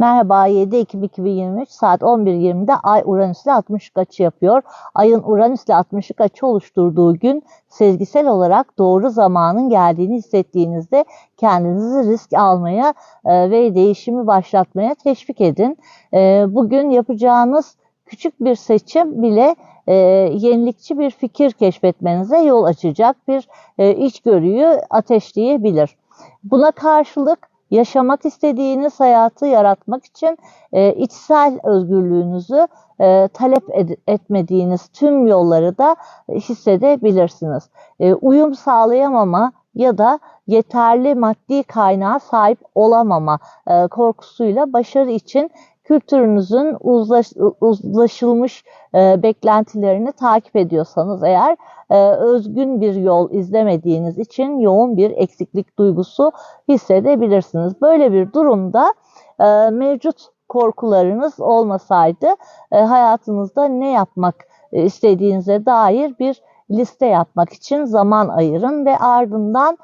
Merhaba 7 Ekim 2023 saat 11.20'de Ay Uranüs'le 60 açı yapıyor. Ayın Uranüs'le 60 açı oluşturduğu gün sezgisel olarak doğru zamanın geldiğini hissettiğinizde kendinizi risk almaya e, ve değişimi başlatmaya teşvik edin. E, bugün yapacağınız küçük bir seçim bile e, yenilikçi bir fikir keşfetmenize yol açacak bir e, içgörüyü ateşleyebilir. Buna karşılık yaşamak istediğiniz hayatı yaratmak için e, içsel özgürlüğünüzü e, talep ed- etmediğiniz tüm yolları da hissedebilirsiniz. E, uyum sağlayamama ya da yeterli maddi kaynağa sahip olamama e, korkusuyla başarı için kültürünüzün uzlaş, uzlaşılmış e, beklentilerini takip ediyorsanız eğer e, özgün bir yol izlemediğiniz için yoğun bir eksiklik duygusu hissedebilirsiniz. Böyle bir durumda e, mevcut korkularınız olmasaydı e, hayatınızda ne yapmak istediğinize dair bir liste yapmak için zaman ayırın ve ardından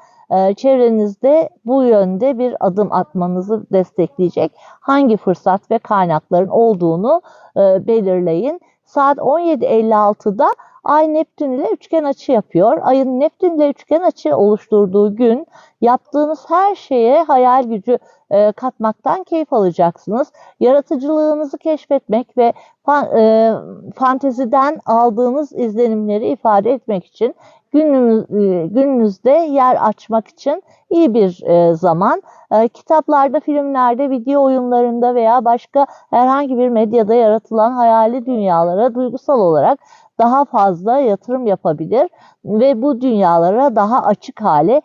çevrenizde bu yönde bir adım atmanızı destekleyecek hangi fırsat ve kaynakların olduğunu e, belirleyin. Saat 17.56'da Ay Neptün ile üçgen açı yapıyor. Ayın Neptün ile üçgen açı oluşturduğu gün yaptığınız her şeye hayal gücü e, katmaktan keyif alacaksınız. Yaratıcılığınızı keşfetmek ve fa, e, fanteziden aldığınız izlenimleri ifade etmek için günümüz, e, gününüzde yer açmak için iyi bir e, zaman. E, kitaplarda, filmlerde, video oyunlarında veya başka herhangi bir medyada yaratılan hayali dünyalara duygusal olarak daha fazla yatırım yapabilir ve bu dünyalara daha açık hale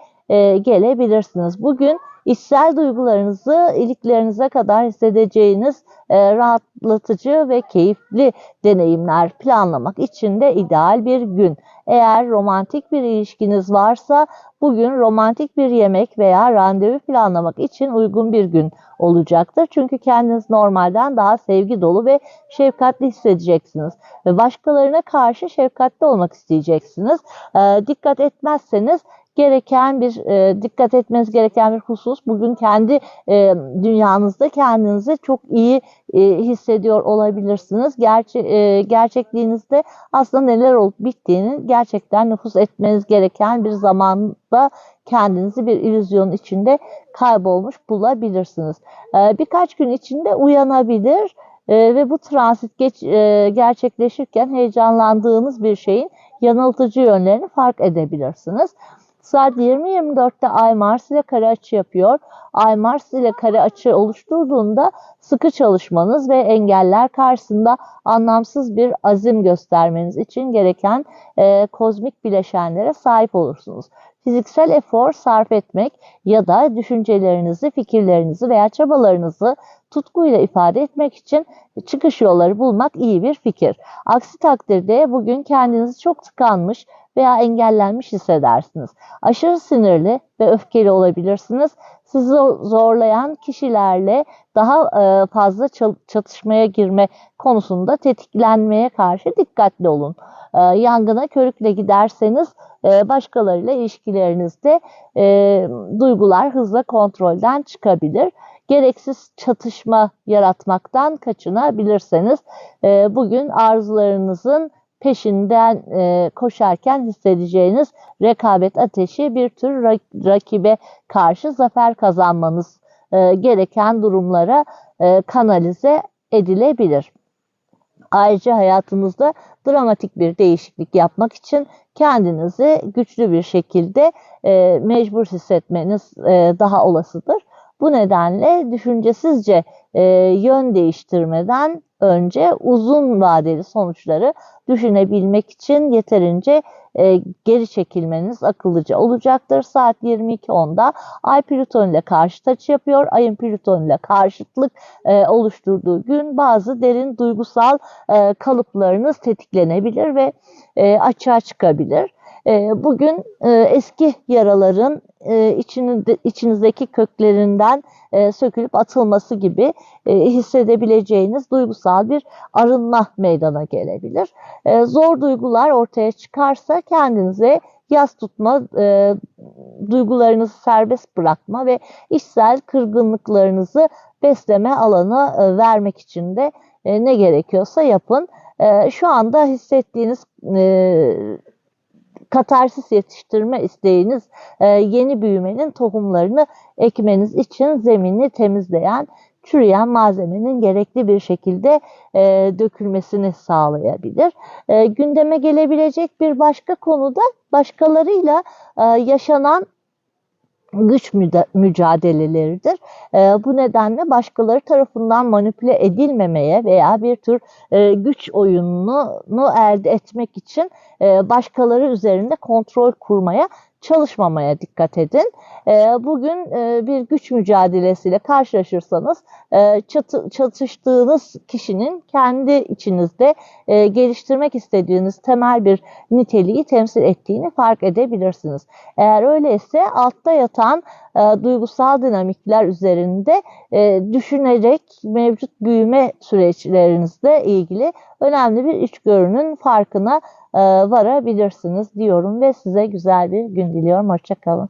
gelebilirsiniz. Bugün içsel duygularınızı iliklerinize kadar hissedeceğiniz e, rahatlatıcı ve keyifli deneyimler planlamak için de ideal bir gün. Eğer romantik bir ilişkiniz varsa bugün romantik bir yemek veya randevu planlamak için uygun bir gün olacaktır. Çünkü kendiniz normalden daha sevgi dolu ve şefkatli hissedeceksiniz. Ve başkalarına karşı şefkatli olmak isteyeceksiniz. E, dikkat etmezseniz gereken bir e, dikkat etmeniz gereken bir husus bugün kendi e, dünyanızda kendinizi çok iyi e, hissediyor olabilirsiniz. Gerçe, e, gerçekliğinizde aslında neler olup bittiğini gerçekten nüfus etmeniz gereken bir zamanda kendinizi bir illüzyon içinde kaybolmuş bulabilirsiniz. E, birkaç gün içinde uyanabilir e, ve bu transit geç, e, gerçekleşirken heyecanlandığınız bir şeyin yanıltıcı yönlerini fark edebilirsiniz. Saat 20.24'te Ay Mars ile kare açı yapıyor. Ay Mars ile kare açı oluşturduğunda sıkı çalışmanız ve engeller karşısında anlamsız bir azim göstermeniz için gereken e, kozmik bileşenlere sahip olursunuz. Fiziksel efor sarf etmek ya da düşüncelerinizi, fikirlerinizi veya çabalarınızı tutkuyla ifade etmek için çıkış yolları bulmak iyi bir fikir. Aksi takdirde bugün kendinizi çok tıkanmış veya engellenmiş hissedersiniz. Aşırı sinirli ve öfkeli olabilirsiniz. Sizi zorlayan kişilerle daha e, fazla çatışmaya girme konusunda tetiklenmeye karşı dikkatli olun. E, yangına körükle giderseniz e, başkalarıyla ilişkilerinizde duygular hızla kontrolden çıkabilir gereksiz çatışma yaratmaktan kaçınabilirseniz bugün arzularınızın peşinden e, koşarken hissedeceğiniz rekabet ateşi bir tür rakibe karşı zafer kazanmanız e, gereken durumlara e, kanalize edilebilir. Ayrıca hayatınızda dramatik bir değişiklik yapmak için kendinizi güçlü bir şekilde e, mecbur hissetmeniz e, daha olasıdır. Bu nedenle düşüncesizce e, yön değiştirmeden önce uzun vadeli sonuçları düşünebilmek için yeterince e, geri çekilmeniz akıllıca olacaktır. Saat 22.10'da Ay Plüton ile karşıt açı yapıyor. Ayın Plüton ile karşıtlık e, oluşturduğu gün bazı derin duygusal e, kalıplarınız tetiklenebilir ve e, açığa çıkabilir. E, bugün e, eski yaraların e, içinizdeki köklerinden sökülüp atılması gibi hissedebileceğiniz duygusal bir arınma meydana gelebilir. E, zor duygular ortaya çıkarsa kendinize yas tutma, e, duygularınızı serbest bırakma ve içsel kırgınlıklarınızı besleme alanı e, vermek için de e, ne gerekiyorsa yapın. E, şu anda hissettiğiniz e, katarsis yetiştirme isteğiniz e, yeni büyümenin tohumlarını ekmeniz için zemini temizleyen çürüyen malzemenin gerekli bir şekilde e, dökülmesini sağlayabilir. E, gündeme gelebilecek bir başka konuda başkalarıyla e, yaşanan güç mücadeleleridir. E, bu nedenle başkaları tarafından manipüle edilmemeye veya bir tür e, güç oyununu elde etmek için e, başkaları üzerinde kontrol kurmaya çalışmamaya dikkat edin. E, bugün e, bir güç mücadelesiyle karşılaşırsanız e, çatı, çatıştığınız kişinin kendi içinizde e, geliştirmek istediğiniz temel bir niteliği temsil ettiğini fark edebilirsiniz. Eğer öyleyse altta yatan duygusal dinamikler üzerinde düşünerek mevcut büyüme süreçlerinizle ilgili önemli bir içgörünün farkına varabilirsiniz diyorum ve size güzel bir gün diliyorum. Hoşçakalın.